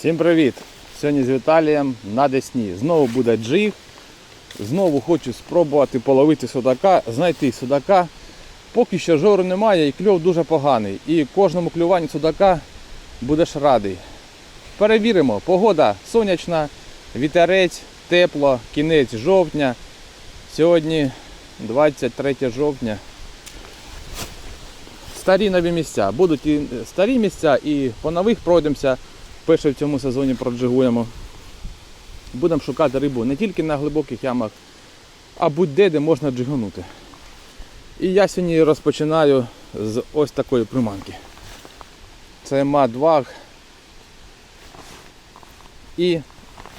Всім привіт! Сьогодні з Віталієм на Десні. Знову буде джиг. Знову хочу спробувати половити судака, знайти судака. Поки що жору немає і кльов дуже поганий. І кожному клюванню судака будеш радий. Перевіримо, погода сонячна, вітерець, тепло, кінець жовтня. Сьогодні 23 жовтня. Старі нові місця. Будуть і старі місця, і по нових пройдемося. Перше в цьому сезоні проджигуємо. Будемо шукати рибу не тільки на глибоких ямах, а будь-де, де можна джигунути. І я сьогодні розпочинаю з ось такої приманки. Це мат-ваг і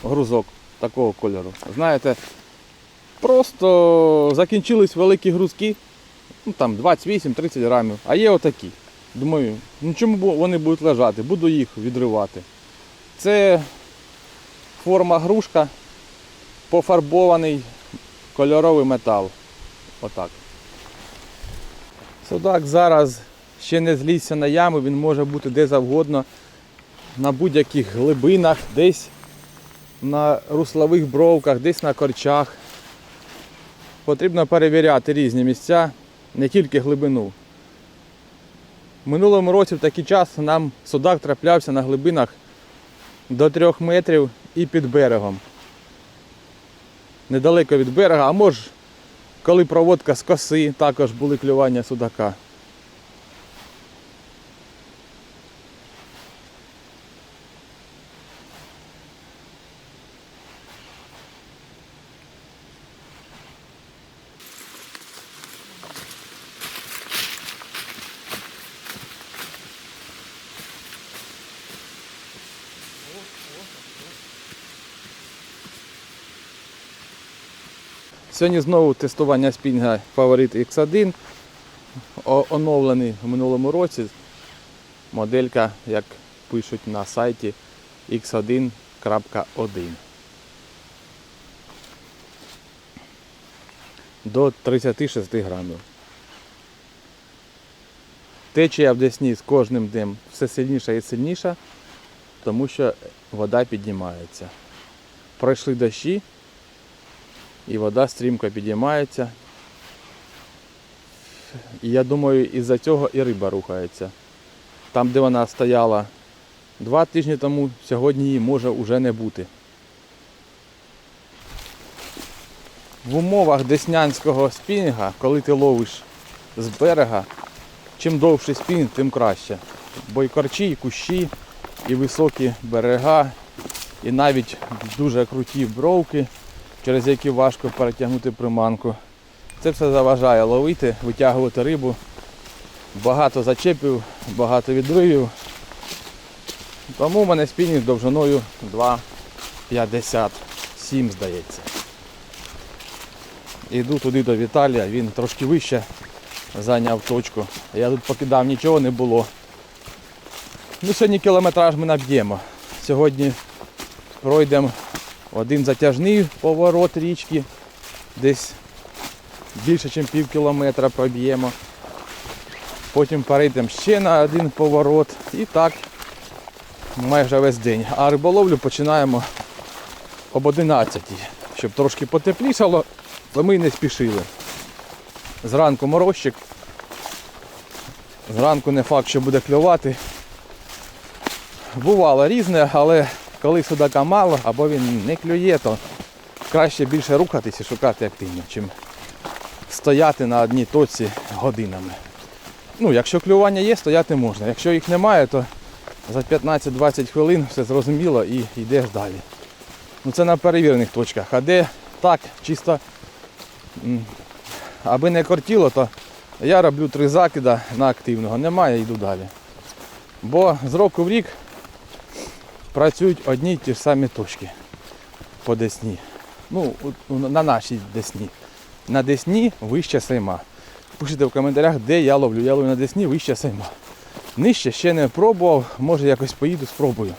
грузок такого кольору. Знаєте, просто закінчились великі грузки, ну там 28-30 грамів, а є отакі. Думаю, ну чому вони будуть лежати? Буду їх відривати. Це форма грушка, пофарбований кольоровий метал. Отак. Судак зараз ще не злізся на яму, він може бути де завгодно, на будь-яких глибинах, десь на руслових бровках, десь на корчах. Потрібно перевіряти різні місця, не тільки глибину. Минулому році в такий час нам судак траплявся на глибинах до 3 метрів і під берегом. Недалеко від берега, а може, коли проводка з коси, також були клювання судака. Сьогодні знову тестування спінга Favorit X1. Оновлений в минулому році. Моделька, як пишуть на сайті X1.1. До 36 грамів. Течія в Десні з кожним днем все сильніша і сильніша, тому що вода піднімається. Пройшли дощі, і вода стрімко підіймається. І я думаю, із-за цього і риба рухається. Там, де вона стояла два тижні тому, сьогодні її може вже не бути. В умовах деснянського спінінга, коли ти ловиш з берега, чим довший спінінг, тим краще. Бо і корчі, і кущі, і високі берега, і навіть дуже круті бровки через які важко перетягнути приманку. Це все заважає ловити, витягувати рибу. Багато зачепів, багато відривів. Тому в мене спінінг довжиною 2,57, здається. Іду туди до Віталія, він трошки вище зайняв точку. Я тут покидав, нічого не було. Ну, Сьогодні кілометраж ми наб'ємо. Сьогодні пройдемо один затяжний поворот річки, десь більше, ніж пів кілометра проб'ємо. Потім перейдемо ще на один поворот і так майже весь день. А риболовлю починаємо об 11, щоб трошки потеплішало, то ми не спішили. Зранку морозчик. Зранку не факт, що буде клювати. Бувало різне, але коли судака мало або він не клює, то краще більше рухатися і шукати активно, чим стояти на одній точці годинами. Ну, якщо клювання є, стояти можна. Якщо їх немає, то за 15-20 хвилин все зрозуміло і йдеш далі. Ну це на перевірених точках. А де так, чисто аби не кортіло, то я роблю три закида на активного. Немає, йду далі. Бо з року в рік працюють одні й ті ж самі точки по Десні. Ну, на нашій Десні. На Десні вище Сейма. Пишіть в коментарях, де я ловлю. Я ловлю на Десні вище Сейма. Нижче ще не пробував, може якось поїду, спробую.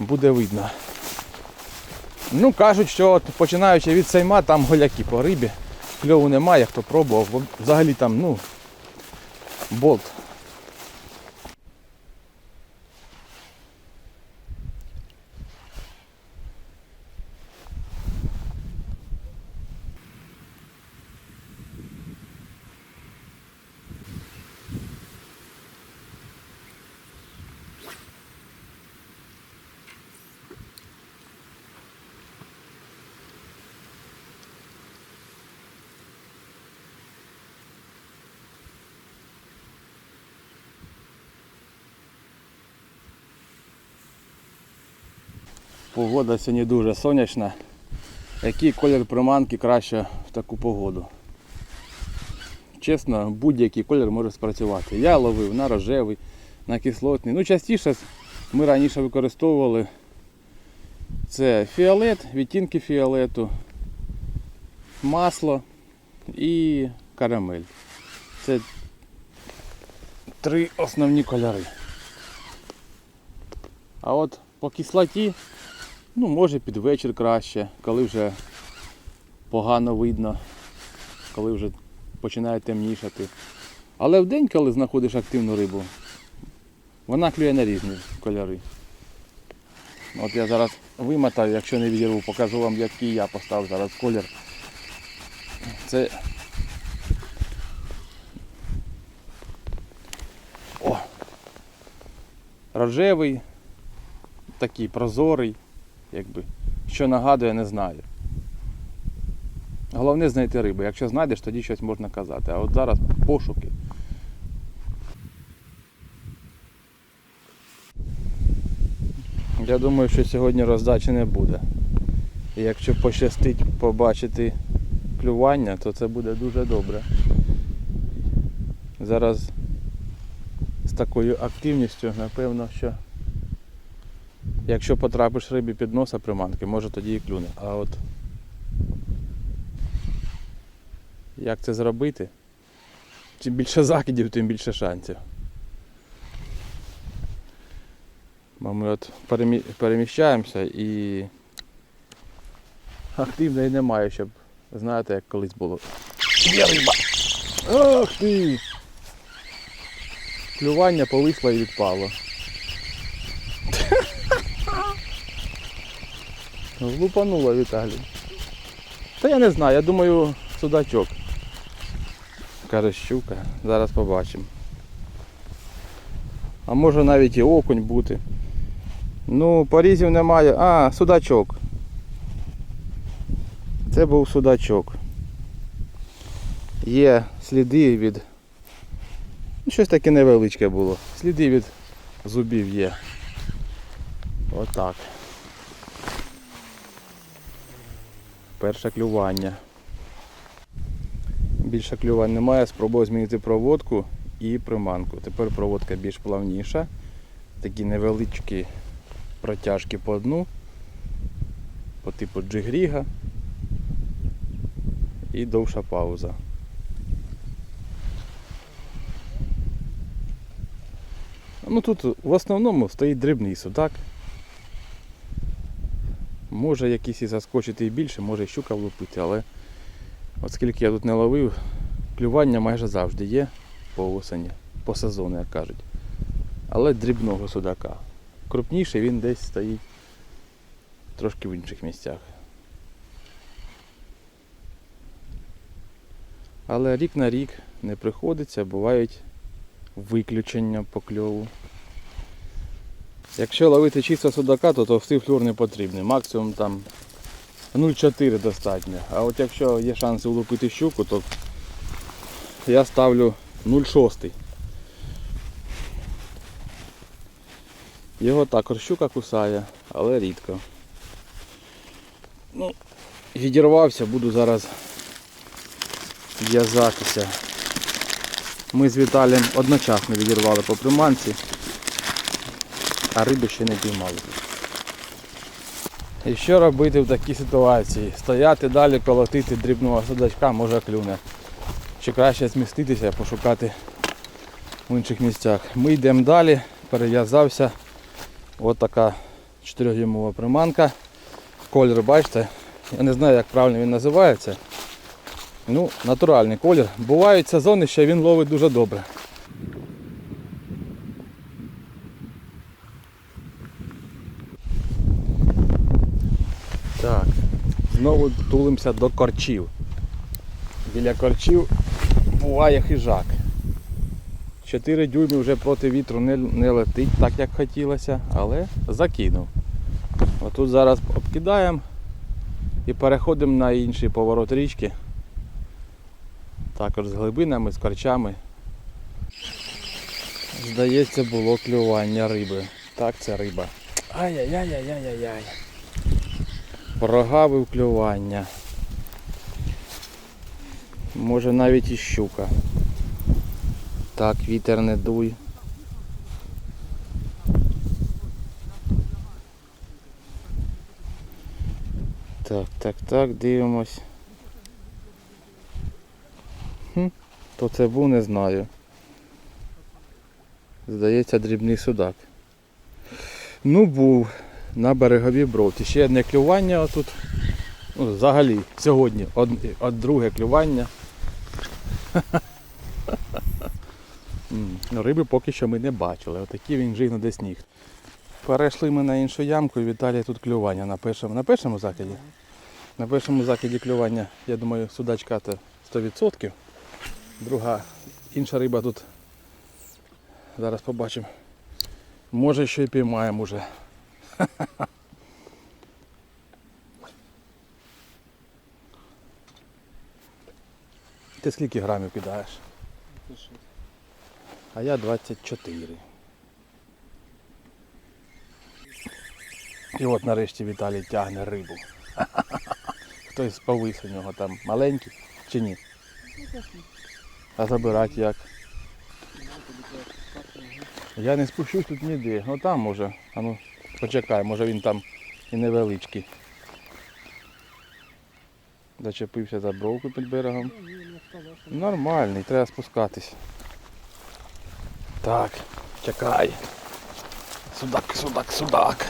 Буде видно. Ну, кажуть, що от, починаючи від Сейма, там голяки по рибі. Кльову немає, хто пробував. Взагалі там, ну, болт Погода сьогодні дуже сонячна. Який колір приманки краще в таку погоду? Чесно, будь-який колір може спрацювати. Я ловив на рожевий, на кислотний. Ну, частіше ми раніше використовували це фіолет, відтінки фіолету, масло і карамель. Це три основні кольори. А от по кислоті, ну може під вечір краще, коли вже погано видно, коли вже починає темнішати. Але в день, коли знаходиш активну рибу, вона клює на різні кольори. От я зараз вимотаю, якщо не відірву, покажу вам, який я поставив зараз колір. Це. О! Рожевий, такий прозорий, якби. Що нагадує, не знаю. Головне знайти рибу. Якщо знайдеш, тоді щось можна казати. А от зараз пошуки. Я думаю, що сьогодні роздачі не буде. І якщо пощастить побачити клювання, то це буде дуже добре. Зараз з такою активністю, напевно, що якщо потрапиш рибі під носа приманки, може тоді і клюне. А от як це зробити? Чим більше закидів, тим більше шансів. Ми от перемі- переміщаємося і активної немає, щоб знаєте, як колись було. Є риба! Ах ти! Клювання повисло і відпало. Влупануло Віталій. Та я не знаю, я думаю, судачок. Каже щука. Зараз побачимо. А може навіть і окунь бути. Ну, порізів немає. А, судачок. Це був судачок. Є сліди від. Ну, щось таке невеличке було. Сліди від зубів є. Отак. Перше клювання. Більше клювань немає, спробував змінити проводку і приманку. Тепер проводка більш плавніша. Такі невеличкі протяжки по дну, по типу джигріга і довша пауза. Ну тут в основному стоїть дрібний судак. Може якийсь і заскочити і більше, може і щука влупити, але оскільки я тут не ловив, клювання майже завжди є по осені, по сезону, як кажуть. Але дрібного судака. Крупніший він десь стоїть трошки в інших місцях. Але рік на рік не приходиться, бувають виключення по кльову. Якщо ловити чисто судака, то товстий флюр не потрібний. Максимум там 0,4 достатньо. А от якщо є шанси влупити щуку, то я ставлю 0,6. Його також щука кусає, але рідко. Ну, відірвався, буду зараз в'язатися. Ми з Віталієм одночасно відірвали по приманці, а риби ще не піймали. І що робити в такій ситуації? Стояти далі, колотити дрібного судачка, може клюне. Чи краще зміститися, пошукати в інших місцях. Ми йдемо далі, перев'язався. Ось така 4-дюймова приманка. Колір, бачите, я не знаю, як правильно він називається. Ну, натуральний колір. Бувають сезони, що він ловить дуже добре. Так, знову тулимося до корчів. Біля корчів буває хижак. 4 дюйми вже проти вітру не, не летить так, як хотілося, але закинув. Отут зараз обкидаємо і переходимо на інший поворот річки. Також з глибинами, з корчами. Здається, було клювання риби. Так, це риба. Ай-яй-яй-яй-яй-яй. Прогавив клювання. Може навіть і щука. Так, вітер не дуй. Так, так, так, дивимось. Хм, то це був, не знаю. Здається, дрібний судак. Ну, був на береговій бровці. Ще одне клювання отут. Ну, взагалі, сьогодні од, друге клювання. Ну, Риби поки що ми не бачили. Отакий він жив на де сніг. Перейшли ми на іншу ямку і Віталія тут клювання на першому, на першому закиді. На першому закиді клювання, я думаю, судачка це 100%. Друга інша риба тут. Зараз побачимо. Може ще й піймаємо уже. Ти скільки грамів кидаєш? А я 24. І от нарешті Віталій тягне рибу. Хтось повис у нього там маленький чи ні? А забирати як? Я не спущусь тут ніде. Ну там може. А ну почекай, може він там і невеличкий. Зачепився за бровку під берегом. Нормальний, треба спускатись. Так, чекай. Судак, судак, судак.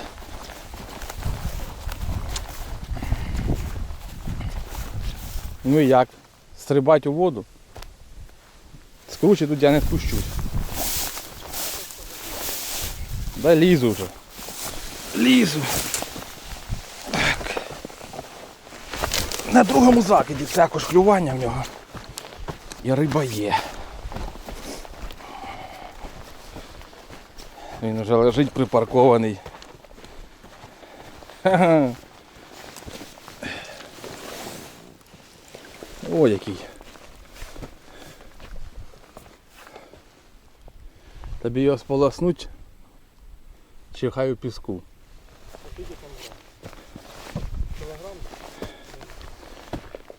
Ну і як? Стрибать у воду? Скруче тут я не спущусь. Да лізу вже. Лізу. Так. На другому закиді також клювання в нього. І риба є. Він вже лежить припаркований. Ха-ха. О, який. Тобі його сполоснуть чи піску.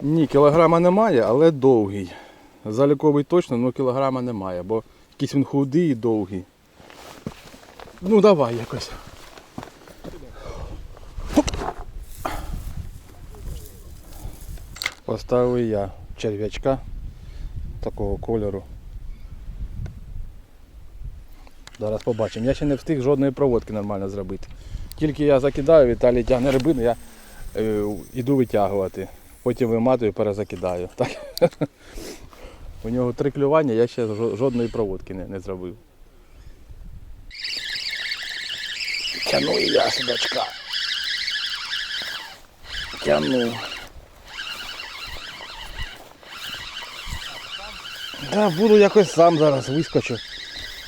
Ні, кілограма немає, але довгий. Заліковий точно, але кілограма немає, бо якийсь він худий і довгий. Ну давай якось. Поставив я черв'ячка такого кольору. Зараз побачимо. Я ще не встиг жодної проводки нормально зробити. Тільки я закидаю, Віталій тягне рибину, я е, йду витягувати. Потім виматую, перезакидаю. Так? У нього три клювання, я ще жодної проводки не, не зробив. Тяну і я судачка. Тяну. Да, буду якось сам зараз вискочу.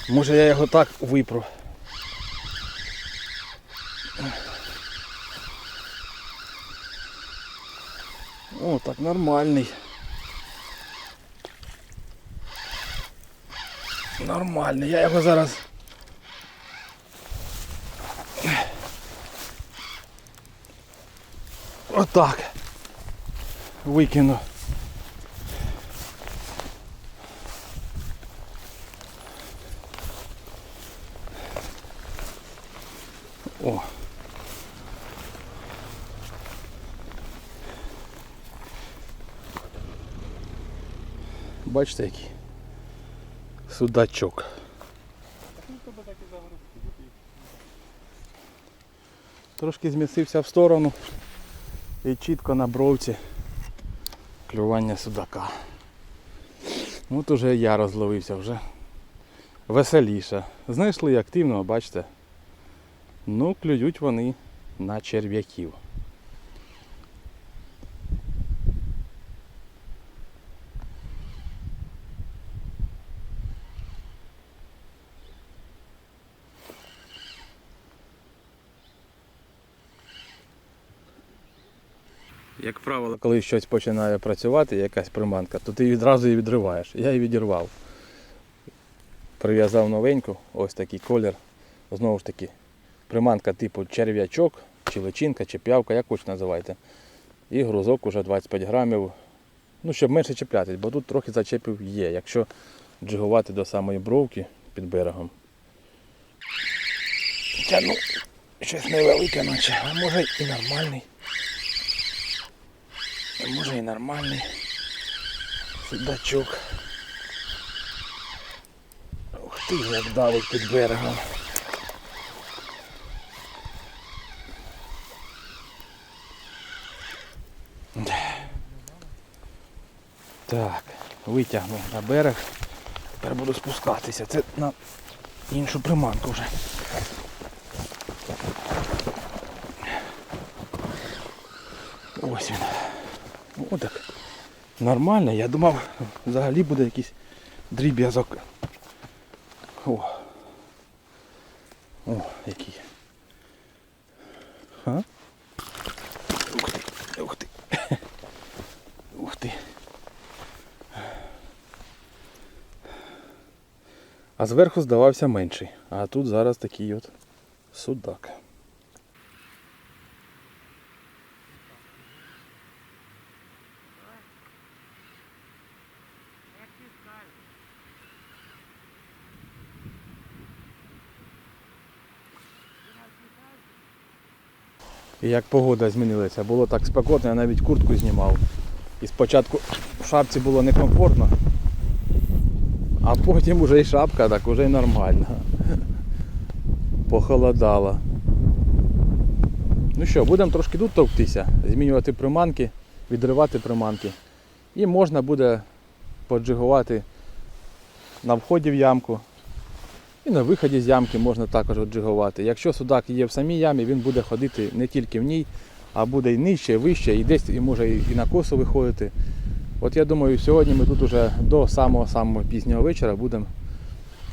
Може я його так випру. О, так нормальний. Нормальний, я його зараз. Отак. Викину. О. Бачите який? Судачок. Трошки змістився в сторону і чітко на бровці клювання судака. От уже я розловився вже. Веселіше. Знайшли активного, бачите. Ну, клюють вони на черв'яків. Як правило, коли щось починає працювати, якась приманка, то ти відразу її відриваєш. Я її відірвав. Прив'язав новеньку, ось такий колір. Знову ж таки, приманка типу черв'ячок чи личинка, чи п'явка, як хоч називайте. І грузок уже 25 грамів. Ну, щоб менше чіплятись, бо тут трохи зачепів є, якщо джигувати до самої бровки під берегом. Хоча, ну, щось невелике, наче, а може і нормальний. А може і нормальний. Судачок. Ух ти, як давить під берегом. Так, витягну на берег. Тепер буду спускатися. Це на іншу приманку вже. Ось він. О, так. Нормально, я думав, взагалі буде якийсь дріб'язок. О. О, який. А? Ух ти, ух ти. Ух ти. А зверху здавався менший. А тут зараз такий от судак. І як погода змінилася, було так спекотно, я навіть куртку знімав. І спочатку в шапці було некомфортно, а потім уже і шапка, так уже й нормально. Похолодало. Ну що, будемо трошки тут товктися, змінювати приманки, відривати приманки. І можна буде поджигувати на вході в ямку. І на виході з ямки можна також отджигувати. Якщо судак є в самій ямі, він буде ходити не тільки в ній, а буде і нижче, вище, і десь і може і на косу виходити. От я думаю, сьогодні ми тут уже до самого-самого пізнього вечора будемо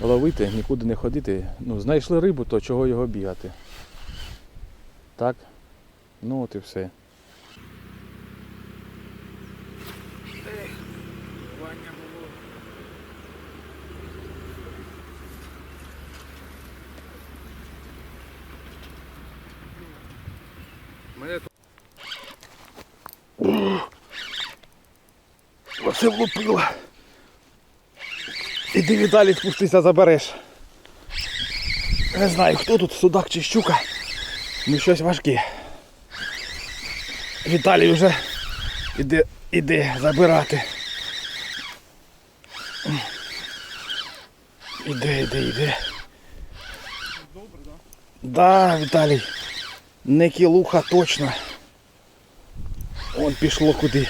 ловити, нікуди не ходити. Ну, знайшли рибу, то чого його бігати. Так? Ну от і все. Мене тут. Оце влупило. Іди Віталій спустися, забереш. Не знаю, хто тут, судак чи щука. Ну щось важке. Віталій вже іде, іде забирати. Іде, іде, іде. Добре, да? Да, Віталій. Не кілуха точно. Он пішло куди.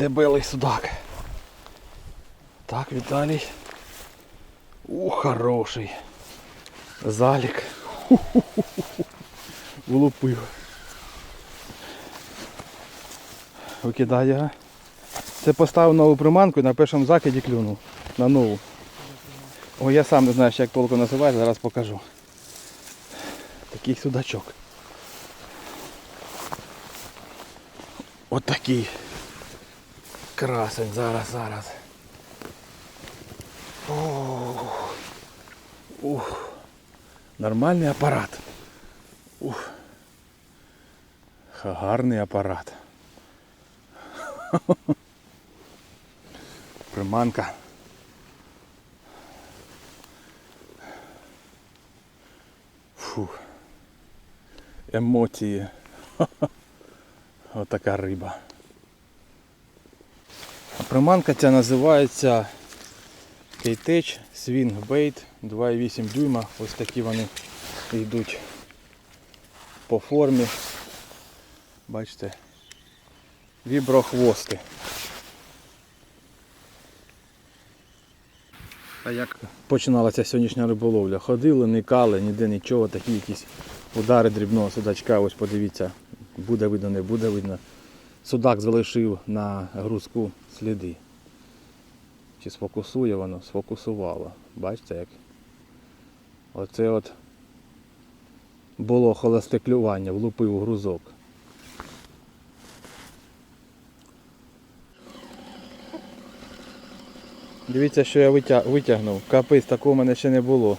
Дебелий судак. Так, Віталій. У, хороший. Залік. Влупив. Викидай його. Це поставив нову приманку і на першому закиді клюнув. На нову. О, я сам не знаю, як толку називається, зараз покажу. Такий судачок. От такий. Красень, зараз, зараз. Ух. Ух. Нормальний апарат. Ух. Гарний апарат. Приманка. Фух. Емоції. Отака риба. А приманка ця називається Кейтеч Swing Bait 2,8 дюйма. Ось такі вони йдуть по формі. Бачите, віброхвости. А як починалася сьогоднішня риболовля? Ходили, никали, ніде нічого, такі якісь удари дрібного судачка, ось подивіться, буде видно, не буде видно. Судак залишив на грузку сліди. Чи сфокусує воно? Сфокусувало. Бачите як? Оце от було холосте клювання, влупив грузок. Дивіться, що я витя- витягнув. Капець, такого в мене ще не було.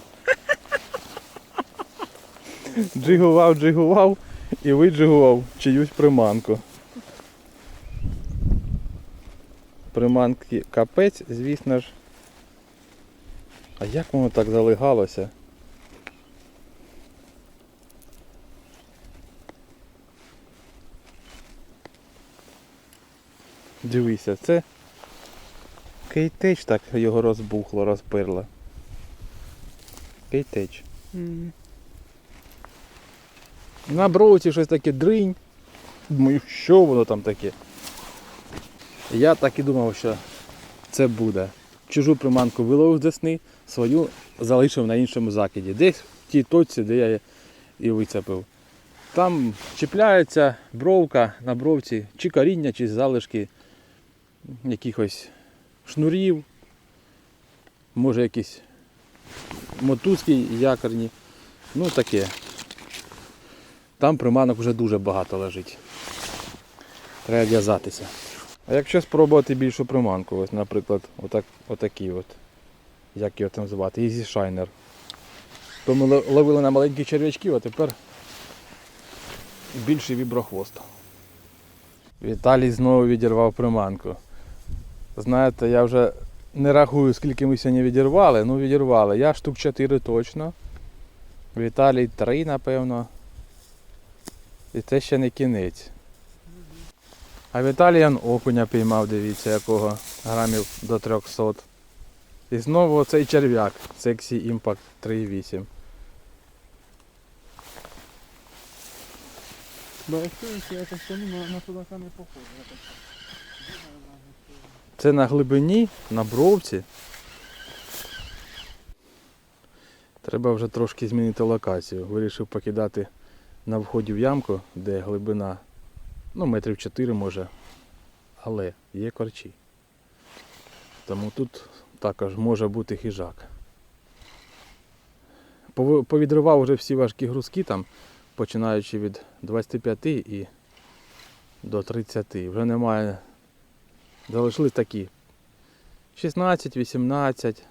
Джигував, джигував і виджигував чиюсь приманку. Приманки капець, звісно ж. А як воно так залигалося? Дивися, це кейтеч так його розбухло, розпирло. Кейтеч. На бровці щось таке дринь. Думаю, що воно там таке? Я так і думав, що це буде. Чужу приманку виловив з десни, свою залишив на іншому закиді. Десь в тій точці, де я її вицепив. Там чіпляється бровка на бровці, чи коріння, чи залишки якихось шнурів, може якісь мотузки якорні. Ну таке. Там приманок вже дуже багато лежить. Треба в'язатися. А якщо спробувати більшу приманку, ось, наприклад, отак, отакий от, як його там звати, Easy Shiner. То ми ловили на маленьких черв'ячків, а тепер більший віброхвост. Віталій знову відірвав приманку. Знаєте, я вже не рахую, скільки ми сьогодні відірвали, ну відірвали. Я штук 4 точно. Віталій 3, напевно. І це ще не кінець. А Віталіян окуня піймав, дивіться, якого грамів до 300. І знову оцей черв'як Sexy Impact 3.8. Да, якщо я так стану, на, на судака не похоже. Я так думаю, на густу. Це на глибині, на бровці. Треба вже трошки змінити локацію. Вирішив покидати на вході в ямку, де глибина ну, метрів 4 може, але є корчі. Тому тут також може бути хижак. Повідривав вже всі важкі грузки там, починаючи від 25 і до 30. Вже немає Залишились такі. 16, 18.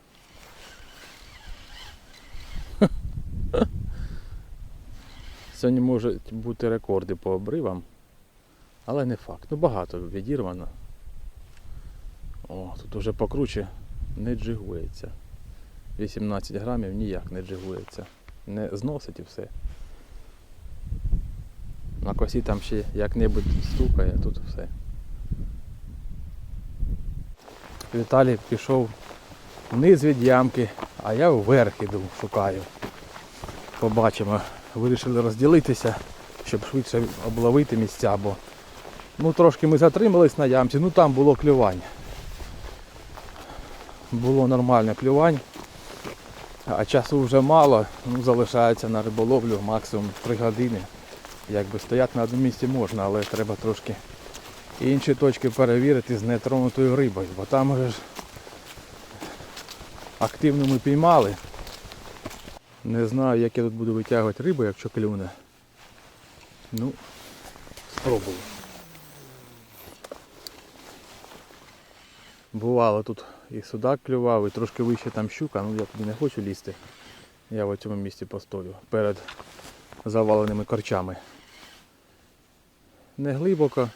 Сьогодні можуть бути рекорди по обривам, але не факт. Ну багато відірвано. О, тут уже покруче не джигується. 18 грамів ніяк не джигується. Не зносить і все. На косі там ще як-небудь стукає, тут все. Віталій пішов вниз від ямки, а я вверх іду, шукаю. Побачимо. Вирішили розділитися, щоб швидше обловити місця, бо ну, трошки ми затримались на ямці, ну там було клювання. Було нормальне клювання. А часу вже мало, ну, залишається на риболовлю максимум 3 години. Якби стояти на одному місці можна, але треба трошки інші точки перевірити з нетронутою рибою, бо там вже ж активно ми піймали. Не знаю, як я тут буду витягувати рибу, якщо клюне. Ну, спробую. Бувало тут і судак клював, і трошки вище там щука, ну я туди не хочу лізти. Я в цьому місці постою перед заваленими корчами. Не глибоко,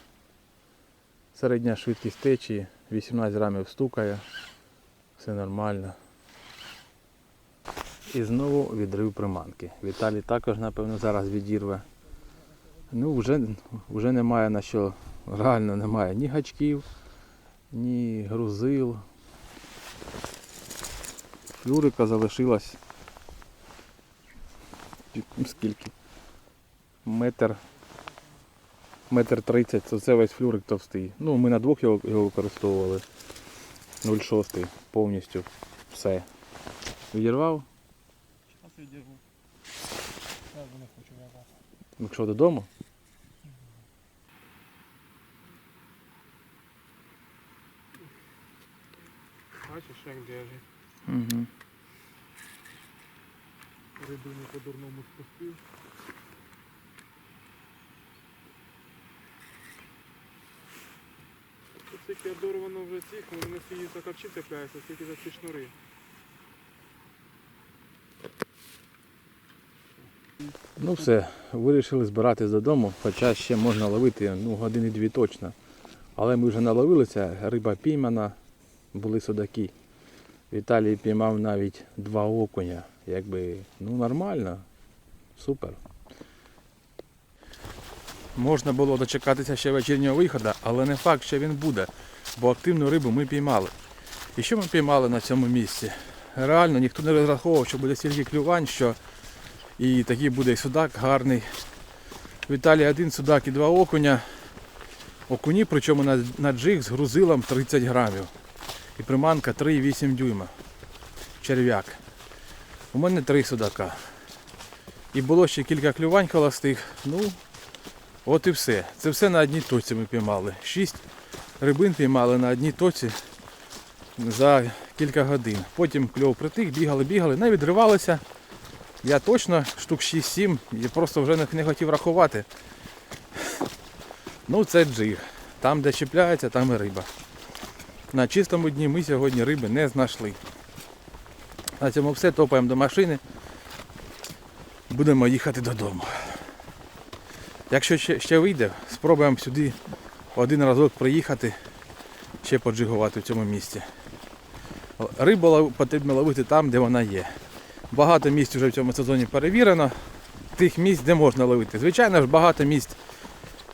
Середня швидкість течії, 18 грамів стукає, все нормально. І знову відрив приманки. Віталій також, напевно, зараз відірве. Ну, вже, вже немає на що, реально немає ні гачків, ні грузил. Флюрика залишилась. Скільки? Метр метр тридцять, це весь флюрик товстий. Ну, ми на двох його, його використовували. 0,6 повністю все. Відірвав, Зараз не хочу в'язати. якщо додому. Як держить. Угу. Рибину по-дурному спустив. стільки одорвано вже цих, вони на свої закапчі цепляються, стільки за ці шнури. Ну все, вирішили збиратись додому, хоча ще можна ловити ну, години дві точно. Але ми вже наловилися, риба піймана, були судаки. Віталій піймав навіть два окуня. Якби, ну нормально, супер. Можна було дочекатися ще вечірнього виходу, але не факт, що він буде, бо активну рибу ми піймали. І що ми піймали на цьому місці? Реально ніхто не розраховував, що буде стільки клювань, що і такий буде і судак гарний. Віталій один судак і два окуня. Окуні, причому на, на джиг з грузилом 30 грамів. І приманка 3,8 дюйма. Черв'як. У мене три судака. І було ще кілька клювань холостих. Ну, от і все. Це все на одній точці ми піймали. Шість рибин піймали на одній точці за кілька годин. Потім кльов притих, бігали, бігали, не відривалися. Я точно штук 6-7, я просто вже не, хотів рахувати. Ну це джиг. Там, де чіпляється, там і риба. На чистому дні ми сьогодні риби не знайшли. На цьому все, топаємо до машини. Будемо їхати додому. Якщо ще, ще вийде, спробуємо сюди один разок приїхати, ще поджигувати в цьому місці. Рибу потрібно ловити там, де вона є. Багато місць вже в цьому сезоні перевірено. Тих місць, де можна ловити. Звичайно ж, багато місць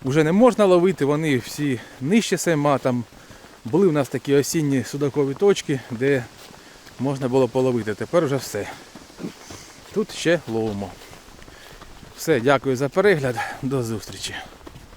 вже не можна ловити, вони всі нижче сема. Там були в нас такі осінні судакові точки, де можна було половити. Тепер вже все. Тут ще ловимо. Все, дякую за перегляд. До зустрічі.